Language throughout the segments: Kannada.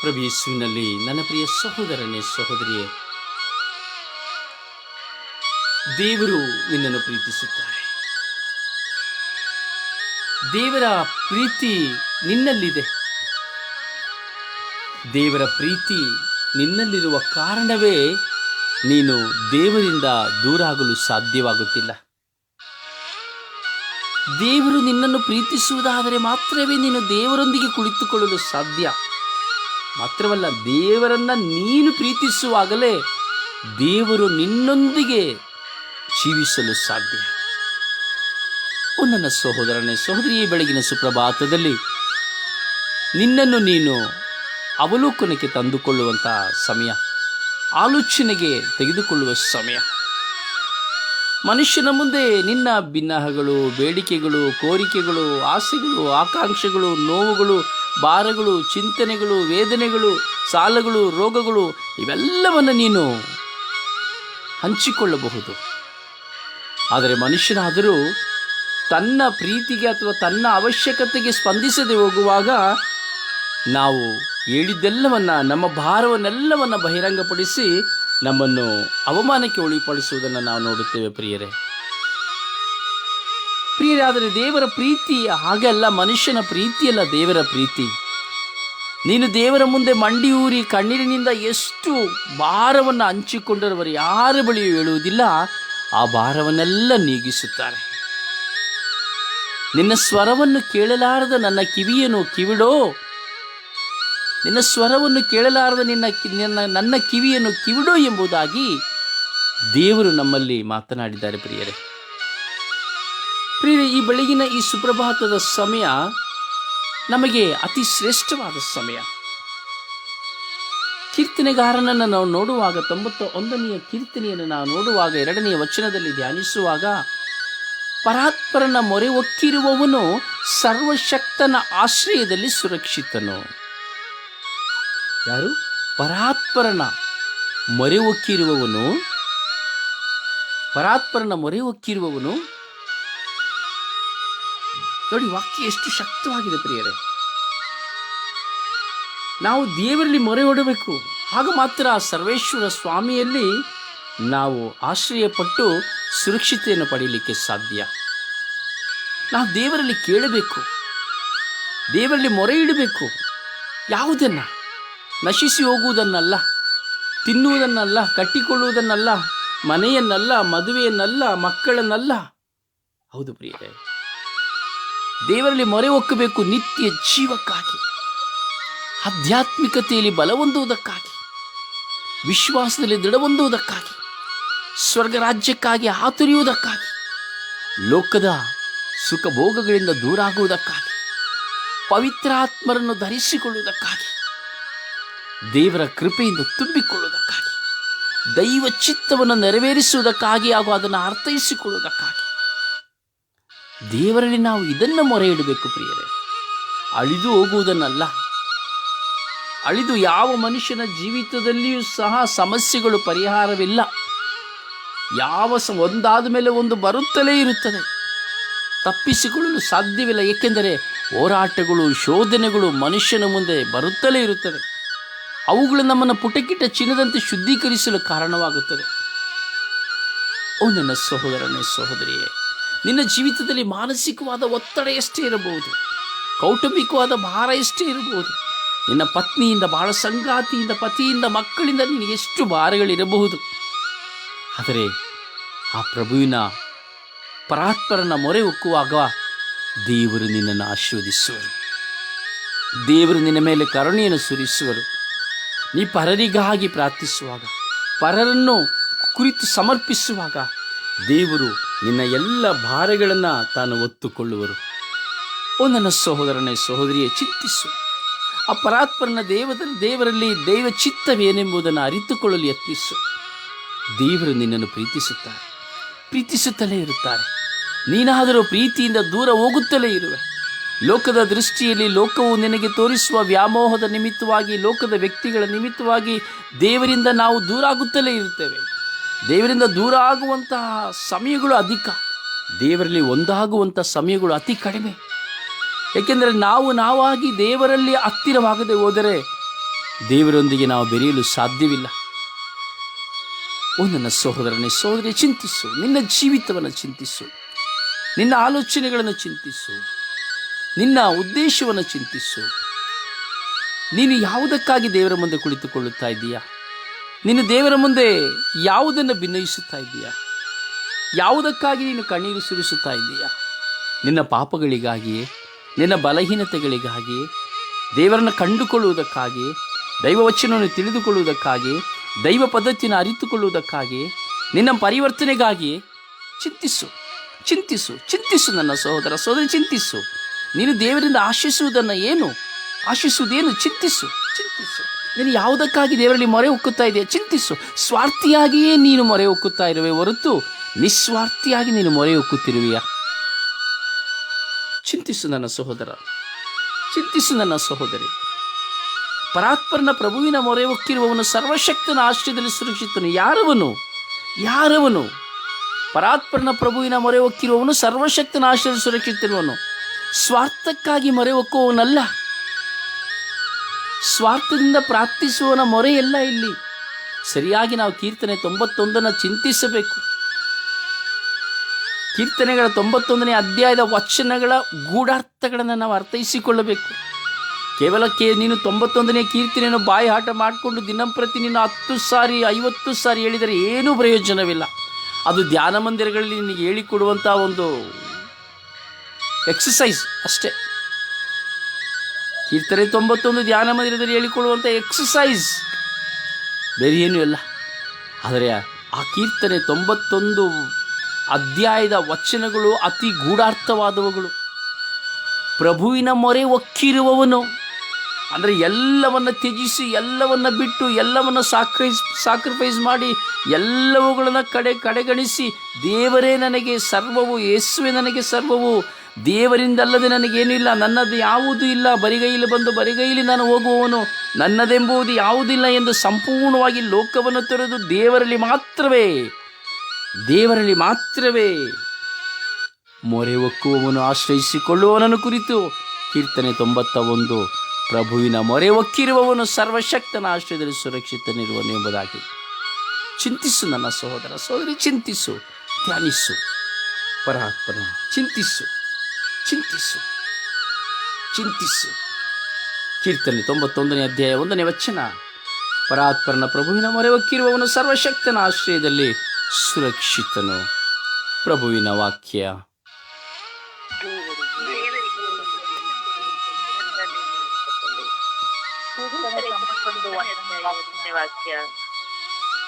ಪ್ರಭು ಯೇಸುವಿನಲ್ಲಿ ನನ್ನ ಪ್ರಿಯ ಸಹೋದರನೇ ಸಹೋದರಿಯೇ, ದೇವರು ನಿನ್ನನ್ನು ಪ್ರೀತಿಸುತ್ತಾರೆ. ದೇವರ ಪ್ರೀತಿ ನಿನ್ನಲ್ಲಿದೆ. ದೇವರ ಪ್ರೀತಿ ನಿನ್ನಲ್ಲಿರುವ ಕಾರಣವೇ ನೀನು ದೇವರಿಂದ ದೂರ ಆಗಲು ಸಾಧ್ಯವಾಗುತ್ತಿಲ್ಲ. ದೇವರು ನಿನ್ನನ್ನು ಪ್ರೀತಿಸುವುದಾದರೆ ಮಾತ್ರವೇ ನೀನು ದೇವರೊಂದಿಗೆ ಕುಳಿತುಕೊಳ್ಳಲು ಸಾಧ್ಯ. ಮಾತ್ರವಲ್ಲ, ದೇವರನ್ನು ನೀನು ಪ್ರೀತಿಸುವಾಗಲೇ ದೇವರು ನಿನ್ನೊಂದಿಗೆ ಜೀವಿಸಲು ಸಾಧ್ಯ. ನನ್ನ ಸಹೋದರನೇ ಸಹೋದರಿ ಈ ಬೆಳಗಿನ ಸುಪ್ರಭಾತದಲ್ಲಿ ನಿನ್ನನ್ನು ನೀನು ಅವಲೋಕನಕ್ಕೆ ತಂದುಕೊಳ್ಳುವಂತಹ ಸಮಯ, ಆಲೋಚನೆಗೆ ತೆಗೆದುಕೊಳ್ಳುವ ಸಮಯ. ಮನುಷ್ಯನ ಮುಂದೆ ನಿನ್ನ ಭಿನ್ನಹಗಳು ಬೇಡಿಕೆಗಳು, ಕೋರಿಕೆಗಳು, ಆಸೆಗಳು, ಆಕಾಂಕ್ಷೆಗಳು, ನೋವುಗಳು ಭಾರಗಳು, ಚಿಂತನೆಗಳು, ವೇದನೆಗಳು, ಸಾಲಗಳು, ರೋಗಗಳು ಇವೆಲ್ಲವನ್ನು ನೀನು ಹಂಚಿಕೊಳ್ಳಬಹುದು. ಆದರೆ ಮನುಷ್ಯನಾದರೂ ತನ್ನ ಪ್ರೀತಿಗೆ ಅಥವಾ ತನ್ನ ಅವಶ್ಯಕತೆಗೆ ಸ್ಪಂದಿಸದೆ ಹೋಗುವಾಗ ನಾವು ಹೇಳಿದ್ದೆಲ್ಲವನ್ನು, ನಮ್ಮ ಭಾರವನ್ನೆಲ್ಲವನ್ನು ಬಹಿರಂಗಪಡಿಸಿ ನಮ್ಮನ್ನು ಅವಮಾನಕ್ಕೆ ಒಳಪಡಿಸುವುದನ್ನು ನಾವು ನೋಡುತ್ತೇವೆ ಪ್ರಿಯರೇ. ಪ್ರಿಯರೇ ಆದರೆ ದೇವರ ಪ್ರೀತಿ ಹಾಗಲ್ಲ ಮನುಷ್ಯನ ಪ್ರೀತಿಯಲ್ಲ ದೇವರ ಪ್ರೀತಿ. ನೀನು ದೇವರ ಮುಂದೆ ಮಂಡಿಯೂರಿ ಕಣ್ಣೀರಿನಿಂದ ಎಷ್ಟು ಭಾರವನ್ನು ಹಂಚಿಕೊಂಡಿರುವರು ಯಾರ ಬಳಿಯೂ ಹೇಳುವುದಿಲ್ಲ, ಆ ಭಾರವನ್ನೆಲ್ಲ ನೀಗಿಸುತ್ತಾರೆ. ನಿನ್ನ ಸ್ವರವನ್ನು ಕೇಳಲಾರದ ನನ್ನ ಕಿವಿಯನ್ನು ಕಿವಿಡೋ, ನಿನ್ನ ಸ್ವರವನ್ನು ಕೇಳಲಾರದ ನಿನ್ನ ನಿನ್ನ, ನನ್ನ ಕಿವಿಯನ್ನು ಕಿವಿಡೋ ಎಂಬುದಾಗಿ ದೇವರು ನಮ್ಮಲ್ಲಿ ಮಾತನಾಡಿದ್ದಾರೆ ಪ್ರಿಯರೇ. ಪ್ರಿಯರೇ, ಈ ಬೆಳಗಿನ ಈ ಸುಪ್ರಭಾತದ ಸಮಯ ನಮಗೆ ಅತಿ ಶ್ರೇಷ್ಠವಾದ ಸಮಯ. ಕೀರ್ತನೆಗಾರನನ್ನು ನಾವು ನೋಡುವಾಗ ತೊಂಬತ್ತ ಒಂದನೆಯ ಕೀರ್ತನೆಯನ್ನು ನಾವು ನೋಡುವಾಗ, ಎರಡನೆಯ ವಚನದಲ್ಲಿ ಧ್ಯಾನಿಸುವಾಗ, ಪರಾತ್ಪರನ ಮೊರೆ ಒಕ್ಕಿರುವವನು ಸರ್ವಶಕ್ತನ ಆಶ್ರಯದಲ್ಲಿ ಸುರಕ್ಷಿತನು. ಯಾರು? ಪರಾತ್ಪರನ ಮೊರೆ ಒಕ್ಕಿರುವವನು. ಪರಾತ್ಪರನ ಮೊರೆ ಒಕ್ಕಿರುವವನು ನೋಡಿ, ವಾಕ್ಯ ಎಷ್ಟು ಶಕ್ತವಾಗಿದೆ ಪ್ರಿಯರೇ. ನಾವು ದೇವರಲ್ಲಿ ಮೊರೆ ಹೊಡಬೇಕು. ಆಗ ಮಾತ್ರ ಸರ್ವೇಶ್ವರ ಸ್ವಾಮಿಯಲ್ಲಿ ನಾವು ಆಶ್ರಯ ಪಟ್ಟು ಸುರಕ್ಷತೆಯನ್ನು ಪಡೆಯಲಿಕ್ಕೆ ಸಾಧ್ಯ. ನಾವು ದೇವರಲ್ಲಿ ಕೇಳಬೇಕು. ದೇವರಲ್ಲಿ ಮೊರೆ ಇಡಬೇಕು. ಯಾವುದನ್ನು? ನಶಿಸಿ ಹೋಗುವುದನ್ನಲ್ಲ, ತಿನ್ನುವುದನ್ನಲ್ಲ, ಕಟ್ಟಿಕೊಳ್ಳುವುದನ್ನಲ್ಲ, ಮನೆಯನ್ನಲ್ಲ, ಮದುವೆಯನ್ನಲ್ಲ, ಮಕ್ಕಳನ್ನಲ್ಲ. ಹೌದು ಪ್ರಿಯರೇ. ದೇವರಲ್ಲಿ ಮೊರೆ ಒಕ್ಕಬೇಕು ನಿತ್ಯ ಜೀವಕ್ಕಾಗಿ, ಆಧ್ಯಾತ್ಮಿಕತೆಯಲ್ಲಿ ಬಲ ಹೊಂದುವುದಕ್ಕಾಗಿ ವಿಶ್ವಾಸದಲ್ಲಿ ದೃಢ ಹೊಂದುವುದಕ್ಕಾಗಿ ಸ್ವರ್ಗ ರಾಜ್ಯಕ್ಕಾಗಿ ಆತುರಿಯುವುದಕ್ಕಾಗಿ ಲೋಕದ ಸುಖ ಭೋಗಗಳಿಂದ ದೂರ ಆಗುವುದಕ್ಕಾಗಿ ಪವಿತ್ರಾತ್ಮರನ್ನು ಧರಿಸಿಕೊಳ್ಳುವುದಕ್ಕಾಗಿ, ದೇವರ ಕೃಪೆಯಿಂದ ತುಂಬಿಕೊಳ್ಳುವುದಕ್ಕಾಗಿ, ದೈವ ಚಿತ್ತವನ್ನು ನೆರವೇರಿಸುವುದಕ್ಕಾಗಿ ಹಾಗೂ ಅದನ್ನು ಅರ್ಥೈಸಿಕೊಳ್ಳುವುದಕ್ಕಾಗಿ. ದೇವರಲ್ಲಿ ನಾವು ಇದನ್ನು ಮೊರೆ ಇಡಬೇಕು ಪ್ರಿಯರೇ. ಅಳಿದು ಹೋಗುವುದನ್ನಲ್ಲ. ಅಳಿದು ಯಾವ ಮನುಷ್ಯನ ಜೀವಿತದಲ್ಲಿಯೂ ಸಹ ಸಮಸ್ಯೆಗಳು ಪರಿಹಾರವಿಲ್ಲ. ಯಾವ ಸ ಒಂದಾದ ಮೇಲೆ ಒಂದು ಬರುತ್ತಲೇ ಇರುತ್ತದೆ. ತಪ್ಪಿಸಿಕೊಳ್ಳಲು ಸಾಧ್ಯವಿಲ್ಲ, ಏಕೆಂದರೆ ಹೋರಾಟಗಳು, ಶೋಧನೆಗಳು ಮನುಷ್ಯನ ಮುಂದೆ ಬರುತ್ತಲೇ ಇರುತ್ತದೆ ಅವುಗಳು ನಮ್ಮನ್ನು ಪುಟಕಿಟ ಚಿನ್ನದಂತೆ ಶುದ್ಧೀಕರಿಸಲು ಕಾರಣವಾಗುತ್ತದೆ ಓ, ನನ್ನ ಸಹೋದರನೇ, ಸಹೋದರಿಯೇ ನಿನ್ನ ಜೀವಿತದಲ್ಲಿ ಮಾನಸಿಕವಾದ ಒತ್ತಡ ಎಷ್ಟೇ ಇರಬಹುದು, ಕೌಟುಂಬಿಕವಾದ ಭಾರ ಎಷ್ಟೇ ಇರಬಹುದು, ನಿನ್ನ ಪತ್ನಿಯಿಂದ ಬಹಳ ಸಂಗಾತಿಯಿಂದ, ಪತಿಯಿಂದ, ಮಕ್ಕಳಿಂದ ನಿನಗೆ ಎಷ್ಟು ಭಾರಗಳಿರಬಹುದು. ಆದರೆ ಆ ಪ್ರಭುವಿನ ಪರಾತ್ಪರನ ಮೊರೆ ಉಕ್ಕುವಾಗ ದೇವರು ನಿನ್ನನ್ನು ಆಶೀರ್ವದಿಸುವರು. ದೇವರು ನಿನ್ನ ಮೇಲೆ ಕರುಣೆಯನ್ನು ಸುರಿಸುವರು. ನೀ ಪರರಿಗಾಗಿ ಪ್ರಾರ್ಥಿಸುವಾಗ, ಪರರನ್ನು ಕುರಿತು ಸಮರ್ಪಿಸುವಾಗ ದೇವರು ನಿನ್ನ ಎಲ್ಲ ಭಾರಗಳನ್ನು ತಾನು ಒತ್ತುಕೊಳ್ಳುವರು. ಓ ನನ್ನ ಸಹೋದರನೇ ಸಹೋದರಿಯೇ ಚಿಂತಿಸು ಆ ದೇವದ ದೇವರಲ್ಲಿ ದೈವ ಚಿತ್ತವೇನೆಂಬುದನ್ನು ಅರಿತುಕೊಳ್ಳಲು ಯತ್ನಿಸು. ದೇವರು ನಿನ್ನನ್ನು ಪ್ರೀತಿಸುತ್ತಾರೆ. ಪ್ರೀತಿಸುತ್ತಲೇ ಇರುತ್ತಾರೆ. ನೀನಾದರೂ ಪ್ರೀತಿಯಿಂದ ದೂರ ಹೋಗುತ್ತಲೇ ಇರುವೆ. ಲೋಕದ ದೃಷ್ಟಿಯಲ್ಲಿ ಲೋಕವು ನಿನಗೆ ತೋರಿಸುವ ವ್ಯಾಮೋಹದ ನಿಮಿತ್ತವಾಗಿ, ಲೋಕದ ವ್ಯಕ್ತಿಗಳ ನಿಮಿತ್ತವಾಗಿ ದೇವರಿಂದ ನಾವು ದೂರ ಆಗುತ್ತಲೇ ಇರುತ್ತೇವೆ. ದೇವರಿಂದ ದೂರ ಆಗುವಂತಹ ಸಮಯಗಳು ಅಧಿಕ. ದೇವರಲ್ಲಿ ಒಂದಾಗುವಂಥ ಸಮಯಗಳು ಅತಿ ಕಡಿಮೆ. ಏಕೆಂದರೆ ನಾವು ನಾವಾಗಿ ದೇವರಲ್ಲಿ ಹತ್ತಿರವಾಗದೆ ಹೋದರೆ ದೇವರೊಂದಿಗೆ ನಾವು ಬೆರೆಯಲು ಸಾಧ್ಯವಿಲ್ಲ. ಓ ನನ್ನ ಸಹೋದರನೇ, ಸಹೋದರಿ, ಚಿಂತಿಸು. ನಿನ್ನ ಜೀವಿತವನ್ನು ಚಿಂತಿಸು. ನಿನ್ನ ಆಲೋಚನೆಗಳನ್ನು ಚಿಂತಿಸು. ನಿನ್ನ ಉದ್ದೇಶವನ್ನು ಚಿಂತಿಸು. ನೀನು ಯಾವುದಕ್ಕಾಗಿ ದೇವರ ಮುಂದೆ ಕುಳಿತುಕೊಳ್ಳುತ್ತಾ ಇದ್ದೀಯಾ ನೀನು ದೇವರ ಮುಂದೆ ಯಾವುದನ್ನು ಭಿನ್ನಯಿಸುತ್ತಾ ಇದ್ದೀಯಾ? ಯಾವುದಕ್ಕಾಗಿ ನೀನು ಕಣ್ಣೀರು ಸುರಿಸುತ್ತಾ ಇದ್ದೀಯಾ? ನಿನ್ನ ಪಾಪಗಳಿಗಾಗಿಯೇ, ನಿನ್ನ ಬಲಹೀನತೆಗಳಿಗಾಗಿ ದೇವರನ್ನು ಕಂಡುಕೊಳ್ಳುವುದಕ್ಕಾಗಿ ದೈವವಚನವನ್ನು ತಿಳಿದುಕೊಳ್ಳುವುದಕ್ಕಾಗಿ ದೈವ ಪದ್ಧತಿಯನ್ನು ಅರಿತುಕೊಳ್ಳುವುದಕ್ಕಾಗಿ ನಿನ್ನ ಪರಿವರ್ತನೆಗಾಗಿ ಚಿಂತಿಸು ಚಿಂತಿಸು ಚಿಂತಿಸು ನನ್ನ ಸಹೋದರ ಸಹೋದರಿ, ಚಿಂತಿಸು. ನೀನು ದೇವರಿಂದ ಆಶಿಸುವುದನ್ನು ಏನು? ಆಶಿಸುವುದೇನು? ಚಿಂತಿಸು ಚಿಂತಿಸು. ನೀನು ಯಾವುದಕ್ಕಾಗಿ ದೇವರಲ್ಲಿ ಮೊರೆ ಉಕ್ಕುತ್ತಾ ಇದೆಯಾ? ಚಿಂತಿಸು. ಸ್ವಾರ್ಥಿಯಾಗಿಯೇ ನೀನು ಮೊರೆ ಉಕ್ಕುತ್ತಾ ಇರುವೆ ಹೊರತು ನಿಸ್ವಾರ್ಥಿಯಾಗಿ ನೀನು ಮೊರೆ ಉಕ್ಕುತ್ತಿರುವೆಯ? ಚಿಂತಿಸು ನನ್ನ ಸಹೋದರ. ಚಿಂತಿಸು ನನ್ನ ಸಹೋದರಿ. ಪರಾತ್ಪರನ ಪ್ರಭುವಿನ ಮೊರೆ ಒಕ್ಕಿರುವವನು ಸರ್ವಶಕ್ತನ ಆಶ್ರಯದಲ್ಲಿ ಸುರಕ್ಷಿತನು. ಯಾರವನು? ಯಾರವನು? ಪರಾತ್ಪರನ ಪ್ರಭುವಿನ ಮೊರೆ ಒಕ್ಕಿರುವವನು ಸರ್ವಶಕ್ತನ ಆಶ್ರಯದಲ್ಲಿ ಸುರಕ್ಷಿತರುವನು ಸ್ವಾರ್ಥಕ್ಕಾಗಿ ಮೊರೆ ಹೊಕ್ಕುವವನಲ್ಲ ಸ್ವಾರ್ಥದಿಂದ ಪ್ರಾರ್ಥಿಸುವವನ ಮೊರೆಯಲ್ಲ ಇಲ್ಲಿ. ಸರಿಯಾಗಿ ನಾವು ಕೀರ್ತನೆ ತೊಂಬತ್ತೊಂದನ್ನು ಚಿಂತಿಸಬೇಕು. ಕೀರ್ತನೆಗಳ ತೊಂಬತ್ತೊಂದನೇ ಅಧ್ಯಾಯದ ವಚನಗಳ ಗೂಢಾರ್ಥಗಳನ್ನು ನಾವು ಅರ್ಥೈಸಿಕೊಳ್ಳಬೇಕು. ಕೇವಲ ಕೇ ನೀನು ತೊಂಬತ್ತೊಂದನೇ ಕೀರ್ತನೆಯನ್ನು ಬಾಯಿ ಮಾಡಿಕೊಂಡು ದಿನಂಪ್ರತಿ ನೀನು ಹತ್ತು ಸಾರಿ, ಐವತ್ತು ಸಾರಿ ಹೇಳಿದರೆ ಏನೂ ಪ್ರಯೋಜನವಿಲ್ಲ. ಅದು ಧ್ಯಾನ ಮಂದಿರಗಳಲ್ಲಿ ನಿನಗೆ ಹೇಳಿಕೊಡುವಂಥ ಒಂದು ಎಕ್ಸಸೈಸ್ ಅಷ್ಟೇ. ಕೀರ್ತನೆ ತೊಂಬತ್ತೊಂದು ಧ್ಯಾನ ಮಂದಿರದಲ್ಲಿ ಹೇಳಿಕೊಳ್ಳುವಂಥ ಎಕ್ಸಸೈಸ್ ಬೇರೆ ಏನೂ ಇಲ್ಲ. ಆದರೆ ಆ ಕೀರ್ತನೆ ತೊಂಬತ್ತೊಂದು ಅಧ್ಯಾಯದ ವಚನಗಳು ಅತಿ ಗೂಢಾರ್ಥವಾದವುಗಳು. ಪ್ರಭುವಿನ ಮೊರೆ ಒಕ್ಕಿರುವವನು. ಅಂದರೆ ಎಲ್ಲವನ್ನು ತ್ಯಜಿಸಿ, ಎಲ್ಲವನ್ನು ಬಿಟ್ಟು, ಎಲ್ಲವನ್ನು ಸಾಕ್ರೈಸ್ ಸಾಕ್ರಿಫೈಸ್ ಮಾಡಿ, ಎಲ್ಲವುಗಳನ್ನು ಕಡೆ ಕಡೆಗಣಿಸಿ, ದೇವರೇ ನನಗೆ ಸರ್ವವು, ಯೇಸುವೆ ನನಗೆ ಸರ್ವವು ದೇವರಿಂದಲ್ಲದೆ ನನಗೇನೂ ಇಲ್ಲ ನನ್ನದು ಯಾವುದೂ ಇಲ್ಲ, ಬರಿಗೈಲಿ ಬಂದು ಬರಿಗೈಲಿ ನಾನು ಹೋಗುವವನು ನನ್ನದೆಂಬುದು ಯಾವುದಿಲ್ಲ ಎಂದು ಸಂಪೂರ್ಣವಾಗಿ ಲೋಕವನ್ನು ತೊರೆದು ದೇವರಲ್ಲಿ ಮಾತ್ರವೇ ದೇವರಲ್ಲಿ ಮಾತ್ರವೇ. ಮೊರೆ ಒಕ್ಕುವವನು ಆಶ್ರಯಿಸಿಕೊಳ್ಳುವವನನ್ನು ಕುರಿತು ಕೀರ್ತನೆ ತೊಂಬತ್ತ ಒಂದು, ಪ್ರಭುವಿನ ಮೊರೆ ಒಕ್ಕಿರುವವನು ಸರ್ವಶಕ್ತನ ಆಶ್ರಯದಲ್ಲಿ ಸುರಕ್ಷಿತನಿರುವನು ಎಂಬುದಾಗಿ. ಚಿಂತಿಸು ನನ್ನ ಸಹೋದರ ಸಹೋದರಿ, ಚಿಂತಿಸು, ಧ್ಯಾನಿಸು ಪರಾತ್ಮನ ಚಿಂತಿಸು. ಚಿಂತಿಸು. ಚಿಂತಿಸು. ಕೀರ್ತನೆ ತೊಂಬತ್ತೊಂದನೇ ಅಧ್ಯಾಯ ಒಂದನೇ ವಚನ. ಪರಾತ್ಪರನ ಪ್ರಭುವಿನ ಮೊರೆ ಒಕ್ಕಿರುವವನು ಸರ್ವಶಕ್ತನ ಆಶ್ರಯದಲ್ಲಿ ಸುರಕ್ಷಿತನು. ಪ್ರಭುವಿನ ವಾಕ್ಯ.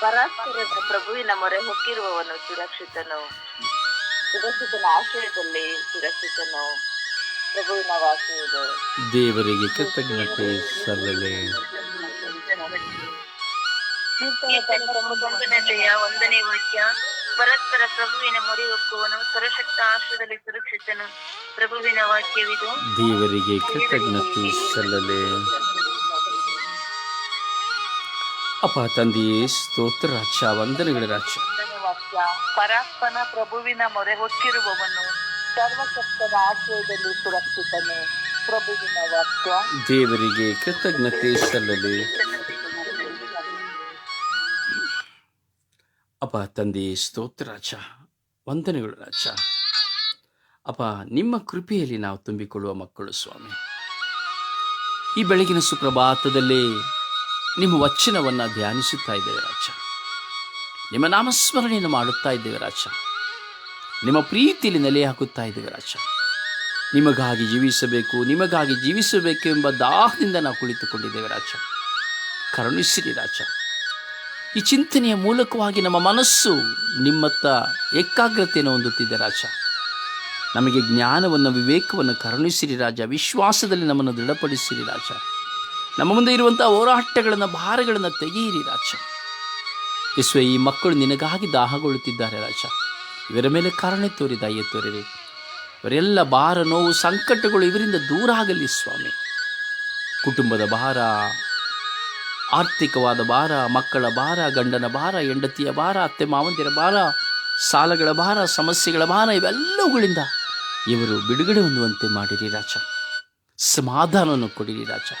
ಪರಾತ್ಪರದ ಪ್ರಭುವಿನ ಮೊರೆ ಹೊಕ್ಕಿರುವವನು ಸುರಕ್ಷಿತನು. ಸುರಕ್ಷಿತನ ಆಶ್ರಯದಲ್ಲಿ ಸುರಕ್ಷಿತನು ಪ್ರಭುವಿನ ದೇವರಿಗೆ ಕೃತಜ್ಞತೆ ಸಲ್ಲಲೆ. ತೊಂಬತ್ತೊಂಬತ್ತನೆಯ ಒಂದನೇ ವಾಕ್ಯ. ಪರಸ್ಪರ ಪ್ರಭುವಿನ ಮೊರೆ ಒಪ್ಪುವನು. ಸುರಕ್ಷಿತ ಆಶ್ರಯದಲ್ಲಿ ಸುರಕ್ಷಿತನು. ಪ್ರಭುವಿನ ವಾಕ್ಯವಿದು. ದೇವರಿಗೆ ಕೃತಜ್ಞತೆ ಸಲ್ಲಲೆ. ಅಪ್ಪ ತಂದೆಯೇ ಸ್ತೋತ್ರ ರಾಜ ವಂದನೆಗಳ ರಾಜ ವಾಕ್ಯ ಪರಾತ್ಮನ ಪ್ರಭುವಿನ ಮೊರೆ ಹೊಕ್ಕಿರುವವನು ಸರ್ವಶಕ್ತನ ಆಶ್ರಯದಲ್ಲಿ ಸುರಕ್ಷಿತನು. ಪ್ರಭುವಿನ ವಾಕ್ಯ. ದೇವರಿಗೆ ಕೃತಜ್ಞತೆ ಸಲ್ಲಲಿ. ಅಪ್ಪ ತಂದೆ, ಸ್ತೋತ್ರ ರಾಜ, ವಂದನೆಗಳು ರಾಜ. ಅಪ್ಪ, ನಿಮ್ಮ ಕೃಪೆಯಲ್ಲಿ ನಾವು ತುಂಬಿಕೊಳ್ಳುವ ಮಕ್ಕಳು ಸ್ವಾಮಿ. ಈ ಬೆಳಗಿನ ಸುಪ್ರಭಾತದಲ್ಲಿ ನಿಮ್ಮ ವಚನವನ್ನು ಧ್ಯಾನಿಸುತ್ತಾ ಇದ್ದೇವೆ ರಾಜ. ನಿಮ್ಮ ನಾಮಸ್ಮರಣೆಯನ್ನು ಮಾಡುತ್ತಾ ಇದ್ದೇವೆ ರಾಜ. ನಿಮ್ಮ ಪ್ರೀತಿಯಲ್ಲಿ ನೆಲೆ ಹಾಕುತ್ತಾ ಇದ್ದೇವೆ ರಾಜ. ನಿಮಗಾಗಿ ಜೀವಿಸಬೇಕು ನಿಮಗಾಗಿ ಜೀವಿಸಬೇಕು ಎಂಬ ದಾಹದಿಂದ ನಾವು ಕುಳಿತುಕೊಂಡಿದ್ದೇವೆ ರಾಜ. ಕರುಣಿಸಿರಿ ರಾಜ. ಈ ಚಿಂತನೆಯ ಮೂಲಕವಾಗಿ ನಮ್ಮ ಮನಸ್ಸು ನಿಮ್ಮತ್ತ ಏಕಾಗ್ರತೆಯನ್ನು ಹೊಂದುತ್ತಿದೆ ರಾಜ. ನಮಗೆ ಜ್ಞಾನವನ್ನು, ವಿವೇಕವನ್ನು ಕರುಣಿಸಿರಿ ರಾಜ. ವಿಶ್ವಾಸದಲ್ಲಿ ನಮ್ಮನ್ನು ದೃಢಪಡಿಸಿರಿ ರಾಜ. ನಮ್ಮ ಮುಂದೆ ಇರುವಂಥ ಹೋರಾಟಗಳನ್ನು, ಭಾರಗಳನ್ನು ತೆಗೆಯಿರಿ ರಾಜ. ಯೇಸುವೆ, ಈ ಮಕ್ಕಳು ನಿನಗಾಗಿ ದಾಹಗೊಳ್ಳುತ್ತಿದ್ದಾರೆ ರಾಜ. ಇವರ ಮೇಲೆ ಕಾರಣ ತೋರಿ ದಯೆ ತೋರಿರಿ. ಇವರೆಲ್ಲ ಭಾರ, ನೋವು, ಸಂಕಟಗಳು ಇವರಿಂದ ದೂರ ಆಗಲಿ ಸ್ವಾಮಿ. ಕುಟುಂಬದ ಭಾರ, ಆರ್ಥಿಕವಾದ ಭಾರ, ಮಕ್ಕಳ ಭಾರ, ಗಂಡನ ಭಾರ, ಹೆಂಡತಿಯ ಭಾರ, ಅತ್ತೆ ಮಾವಂದಿರ ಭಾರ, ಸಾಲಗಳ ಭಾರ, ಸಮಸ್ಯೆಗಳ ಭಾರ, ಇವೆಲ್ಲವುಗಳಿಂದ ಇವರು ಬಿಡುಗಡೆ ಹೊಂದುವಂತೆ ಮಾಡಿರಿ ರಾಜ. ಸಮಾಧಾನವನ್ನು ಕೊಡಿರಿ ರಾಜ.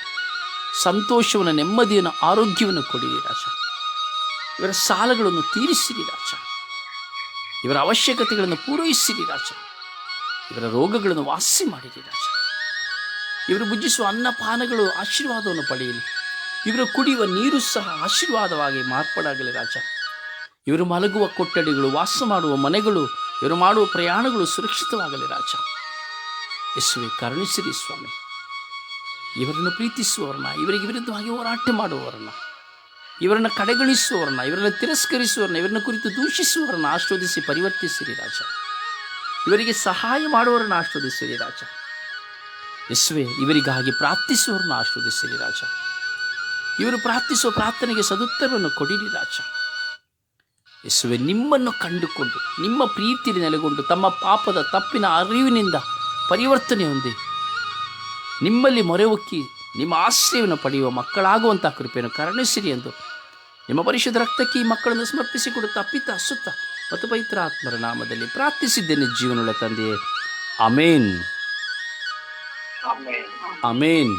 ಸಂತೋಷವನ್ನು, ನೆಮ್ಮದಿಯನ್ನು, ಆರೋಗ್ಯವನ್ನು ಕೊಡಿರಿ ರಾಜ. ಇವರ ಸಾಲಗಳನ್ನು ತೀರಿಸಿರಿ ರಾಜ. ಇವರ ಅವಶ್ಯಕತೆಗಳನ್ನು ಪೂರೈಸಿರಿ ರಾಜ. ಇವರ ರೋಗಗಳನ್ನು ವಾಸಿ ಮಾಡಿರಿ ರಾಜ. ಇವರು ಭುಜಿಸುವ ಅನ್ನಪಾನಗಳು ಆಶೀರ್ವಾದವನ್ನು ಪಡೆಯಲಿ. ಇವರು ಕುಡಿಯುವ ನೀರು ಸಹ ಆಶೀರ್ವಾದವಾಗಿ ಮಾರ್ಪಾಡಾಗಲಿ ರಾಜ. ಇವರು ಮಲಗುವ ಕೊಠಡಿಗಳು, ವಾಸ ಮಾಡುವ ಮನೆಗಳು, ಇವರು ಮಾಡುವ ಪ್ರಯಾಣಗಳು ಸುರಕ್ಷಿತವಾಗಲಿ ರಾಜ. ಯೇಸುವೆ, ಕರುಣಿಸಿರಿ ಸ್ವಾಮಿ. ಇವರನ್ನು ಪ್ರೀತಿಸುವವರನ್ನ, ಇವರಿಗೆ ವಿರುದ್ಧವಾಗಿ ಹೋರಾಟ ಮಾಡುವವರನ್ನ. ಇವರನ್ನು ಕಡೆಗಣಿಸುವವರನ್ನ, ಇವರನ್ನು ತಿರಸ್ಕರಿಸುವವರನ್ನ, ಇವರನ್ನ ಕುರಿತು ದೂಷಿಸುವವರನ್ನ ಆಶ್ರೋದಿಸಿ ಪರಿವರ್ತಿಸಿರಿ ರಾಜ. ಇವರಿಗೆ ಸಹಾಯ ಮಾಡುವವರನ್ನ ಆಶ್ರೋದಿಸಿರಿ ರಾಜ. ಯೇಸುವೆ, ಇವರಿಗಾಗಿ ಪ್ರಾರ್ಥಿಸುವವರನ್ನ ಆಶ್ರೋದಿಸಿರಿ ರಾಜ. ಇವರು ಪ್ರಾರ್ಥಿಸುವ ಪ್ರಾರ್ಥನೆಗೆ ಸದುತ್ತರವನ್ನು ಕೊಡಿರಿ ರಾಜ. ಯೇಸುವೆ, ನಿಮ್ಮನ್ನು ಕಂಡುಕೊಂಡು, ನಿಮ್ಮ ಪ್ರೀತಿಯಲ್ಲಿ ನೆಲೆಗೊಂಡು, ತಮ್ಮ ಪಾಪದ ತಪ್ಪಿನ ಅರಿವಿನಿಂದ ಪರಿವರ್ತನೆ ಹೊಂದಿ, ನಿಮ್ಮಲ್ಲಿ ಮೊರೆ ಹೊಕ್ಕಿ ನಿಮ್ಮ ಆಶ್ರಯವನ್ನು ಪಡೆಯುವ ಮಕ್ಕಳಾಗುವಂಥ ಕೃಪೆಯನ್ನು ಕರುಣಿಸಿರಿ ಎಂದು. ನಿಮ್ಮ ಪರಿಶುದ್ಧ ರಕ್ತಕ್ಕೆ ಈ ಮಕ್ಕಳನ್ನು ಸಮರ್ಪಿಸಿಕೊಡುತ್ತಾ ಪಿತ ಸುತ್ತ ಮತ್ತು ಪವಿತ್ರ ಆತ್ಮರ ನಾಮದಲ್ಲಿ ಪ್ರಾರ್ಥಿಸಿದ್ದೇನೆ ಜೀವನಗಳ ತಂದೆಯೇ. Amen amen